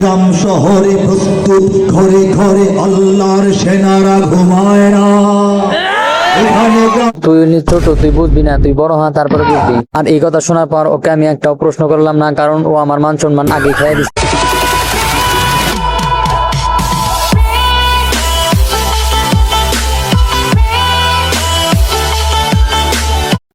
গ্রাম শহরে প্রস্তুত, ঘরে ঘরে আল্লাহর সেনারা ঘুমায় না। তুই না, তুই বড় তারপরে আর এই কথা শোনার পর ওকে আমি একটা প্রশ্ন করলাম না, কারণ ও আমার মান সম্মান আগে খেয়ে দিচ্ছে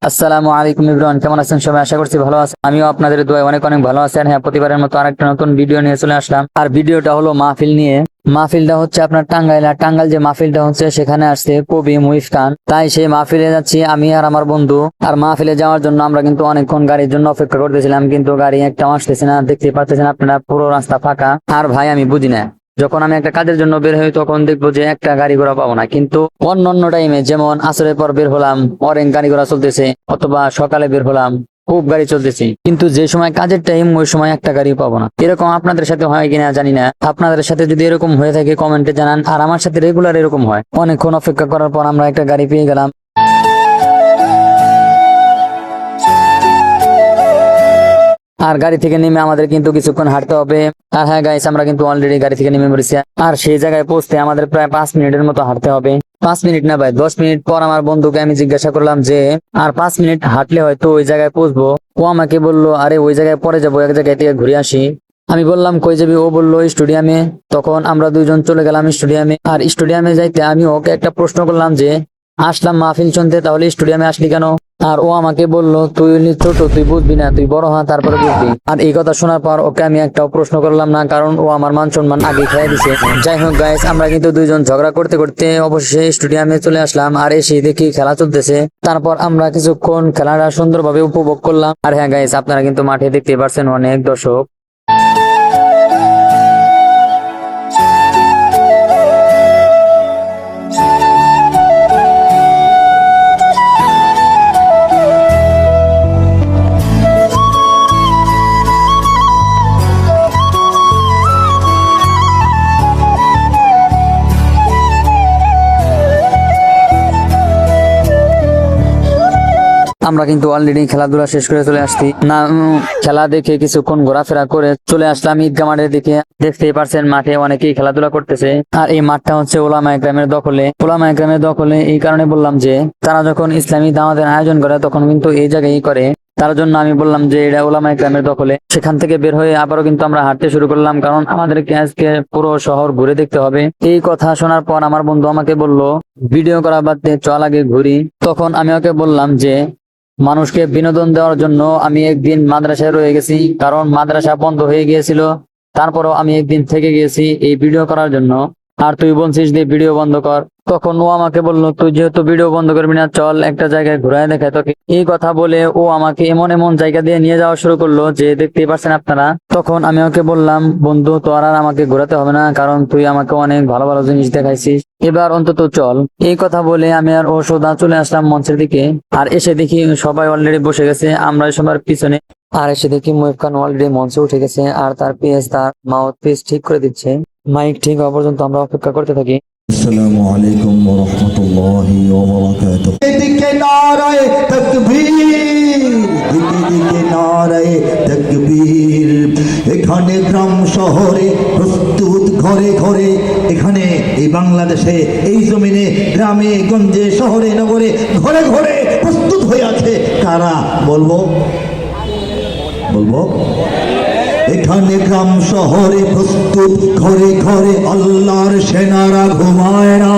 আসসালামু আলাইকুম ইব্রাহিম কেমন আছেন সবাই? আশা করছি ভালো আছেন। আমিও আপনাদের দোয়ায় অনেক অনেক ভালো আছেন হ্যাঁ প্রতিবারের মতো আরেকটা নতুন ভিডিও নিয়ে চলে আসলাম। আর ভিডিওটা হলো মাহফিল নিয়ে। মাহফিলটা হচ্ছে আপনার টাঙ্গাইল। আর টাঙ্গাইল যে মাহফিলটা হচ্ছে, সেখানে আসছে কবি মুইফ খান। তাই সেই মাহফিলে যাচ্ছি আমি আর আমার বন্ধু। আর মাহফিলে যাওয়ার জন্য আমরা কিন্তু অনেকক্ষণ গাড়ির জন্য অপেক্ষা করতেছিলাম, কিন্তু গাড়ি একটা আসতেছে না। দেখতে পাচ্ছেন আপনারা, পুরো রাস্তা ফাঁকা। আর ভাই, আমি বুঝি না। যখন আমি একটা কাজের জন্য বের হই, তখন দেখব যে একটা গাড়ি ঘোড়া পাবো না। কিন্তু অন্য অন্য টাইমে যেমন আসরের পর বের হলাম অনেক গাড়ি ঘোড়া চলতেছে, অথবা সকালে বের হলাম, খুব গাড়ি চলতেছে। কিন্তু যে সময় কাজের টাইম ওই সময় একটা গাড়ি পাবো না। এরকম আপনাদের সাথে হয় কিনা জানি না। আপনাদের সাথে যদি এরকম হয়ে থাকে কমেন্টে জানান। আর আমার সাথে রেগুলার এরকম হয়। অনেকক্ষণ অপেক্ষা করার পর আমরা একটা গাড়ি পেয়ে গেলাম। আর গাড়ি থেকে নেমে আমাদের কিন্তু কিছুক্ষণ হাঁটতে হবে। আর হ্যাঁ গাইস আমরা কিন্তু অলরেডি গাড়ি থেকে নেমে পড়েছি। আর সেই জায়গায় পৌঁছতে আমাদের প্রায় পাঁচ মিনিটের মতো হাঁটতে হবে। পাঁচ মিনিট না ভাই, দশ মিনিট পর আমার বন্ধুকে আমি জিজ্ঞাসা করলাম যে, আর পাঁচ মিনিট হাঁটলে হয়তো ওই জায়গায় পৌঁছবো? ও আমাকে বলল, আরে, ওই জায়গায় পরে যাব, এক জায়গায় থেকে ঘুরে আসি। আমি বললাম, কই যাবি? ও বলল, স্টেডিয়ামে। তখন আমরা দুইজন চলে গেলাম স্টেডিয়ামে। আর স্টেডিয়ামে যাইতে আমি ওকে একটা প্রশ্ন করলাম যে, আসলাম মাহফিল শুনতে, তাহলে স্টেডিয়ামে আসলি কেন? আর ও আমাকে বলল, তুই ছোট, তুই বুঝবি না, তুই বড় হা, তারপরে বুঝবি। আর এই কথা শোনার পর ওকে আমি একটা প্রশ্ন করলাম না, কারণ ও আমার মান সম্মান আগে খেয়ে দিছে। যাই হোক গাইস আমরা কিন্তু দুইজন ঝগড়া করতে করতে অবশেষে স্টেডিয়ামে চলে আসলাম আর এসে দেখি খেলা চলতেছে। তারপর আমরা কিছুক্ষণ খেলাটা সুন্দরভাবে উপভোগ করলাম। আর হ্যাঁ গাইস আপনারা কিন্তু মাঠে দেখতে পারছেন অনেক দর্শক। আমরা কিন্তু অলরেডি খেলাধুলা শেষ করে চলে আসছি। না খেলা দেখে কিছুক্ষণ ঘোরাফেরা করে চলে আসলাম ঈদগা মাঠের দিকে। দেখতেই পারছেন মাঠে অনেকেই খেলাধুলা করতেছে। আর এই মাঠটা হচ্ছে ওলামা একরামের দখলে। ওলামা একরামের দখলে এই কারণে বললাম যে, তারা যখন ইসলামী দাওয়াতের আয়োজন করে তখন কিন্তু এই জায়গায় করে। তার জন্য আমি বললাম যে, এটা ওলামা একরামের দখলে। সেখান থেকে বের হয়ে আবারও কিন্তু আমরা হাঁটতে শুরু করলাম কারণ আমাদেরকে আজকে পুরো শহর ঘুরে দেখতে হবে। এই কথা শোনার পর আমার বন্ধু আমাকে বলল, ভিডিও করা বাদ দিয়ে চল আগে ঘুরি। তখন আমি ওকে বললাম যে মানুষকে বিনোদন দেওয়ার জন্য আমি একদিন মাদ্রাসায় রয়ে গেছি, কারণ মাদ্রাসা বন্ধ হয়ে গিয়েছিল। তারপরও আমি একদিন থেকে গিয়েছি এই ভিডিও করার জন্য। আর তুই বলছিস যে ভিডিও বন্ধ কর। তখন ও আমাকে বলল, তুই যেহেতু ভিডিও বন্ধ করবি না, চল একটা জায়গায় ঘুরায় দেখায় তোকে। এই কথা বলে ও আমাকে এমন এমন জায়গা দিয়ে নিয়ে যাওয়া শুরু করল, যে দেখতে পাচ্ছেন আপনারা। তখন আমি ওকে বললাম, বন্ধু, তোর আর আমাকে ঘোরাতে হবে না, কারণ তুই আমাকে অনেক ভালো ভালো জিনিস দেখাইছিস। এবার অন্তত চল। এই কথা বলে আমি আর ও সোদা চলে আসলাম মঞ্চের দিকে। আর এসে দেখি সবাই অলরেডি বসে গেছে আমরা সবার পিছনে। আর এসে দেখি মহিব খান অলরেডি মঞ্চে উঠে গেছে, আর তার পিএস, তার মাউথ পিস ঠিক করে দিচ্ছে। মাইক ঠিক হওয়া পর্যন্ত আমরা অপেক্ষা করতে থাকি। আসসালামু আলাইকুম ওয়া রাহমাতুল্লাহি ওয়া বারাকাতুহু। দিকে নারায়ে তাকবীর। দিকে দিকে নারায়ে তাকবীর। এখানে গ্রাম শহরে প্রস্তুত ঘরে ঘরে। এখানে এই বাংলাদেশে এই জমিনে গ্রামে গঞ্জে শহরে নগরে ঘরে ঘরে প্রস্তুত হয়ে আছে কারা? বলব? বলব? এখানে গ্রাম শহরে প্রস্তুত, ঘরে ঘরে আল্লাহর সেনারা ঘুমায় না।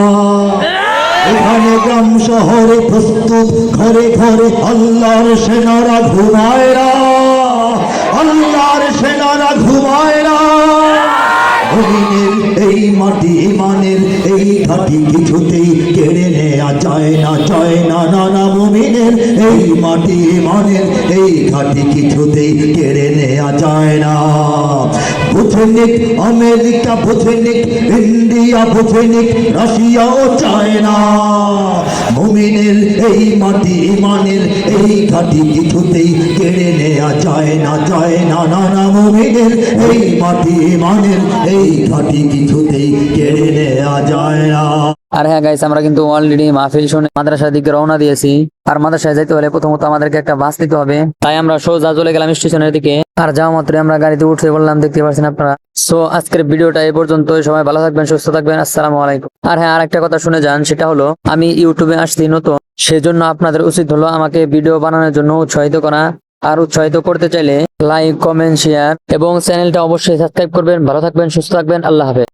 এখানে গ্রাম শহরে প্রস্তুত, ঘরে ঘরে আল্লাহর সেনারা ঘুমায় না। আল্লাহর সেনারা ঘুমায় না। এই মাটি, ইমানের এই ঘাটি কিছুতেই কেড়ে নেয়া যায় না যায় না না না, মুমিনের এই মাটি, ইমানের এই ঘাটি কিছুতেই কেড়ে নেওয়া যায় না। বুঝেনিক আমেরিকা বুঝেনিক ইন্ডিয়া বুঝেনিক রাশিয়া ও চায়না মুমিনের এই মাটি, ইমানের এই ঘাটি কিছুতেই কেড়ে নেওয়া যায় না যায় না না না। মুমিনের এই মাটি, ইমানের এই ঘাটি কিছুতেই কেড়ে নেওয়া যায় না। আর হ্যাঁ গাইস আমরা কিন্তু অলরেডি মাহফিল শুনে মাদ্রাসার দিকে রওনা দিয়েছি। আর মাদ্রাসায় যাইতে হলে প্রথমত আমাদেরকে একটা বাস নিতে হবে। তাই আমরা সোজা চলে গেলাম স্টেশনের দিকে। আর যাওয়া মাত্র আমরা গাড়িতে উঠতে বললাম, দেখতে পাচ্ছেন আপনারা। সো আজকের ভিডিওটা এই পর্যন্ত সবাই ভালো থাকবেন, সুস্থ থাকবেন, আসসালামু আলাইকুম। আর হ্যাঁ আর একটা কথা শুনে যান, সেটা হলো, আমি ইউটিউবে আসছি নতুন, সেজন্য আপনাদের উচিত হলো আমাকে ভিডিও বানানোর জন্য উৎসাহিত করা। আর উৎসাহিত করতে চাইলে লাইক কমেন্ট শেয়ার এবং চ্যানেলটা অবশ্যই সাবস্ক্রাইব করবেন। ভালো থাকবেন, সুস্থ থাকবেন, আল্লাহ হাফেজ।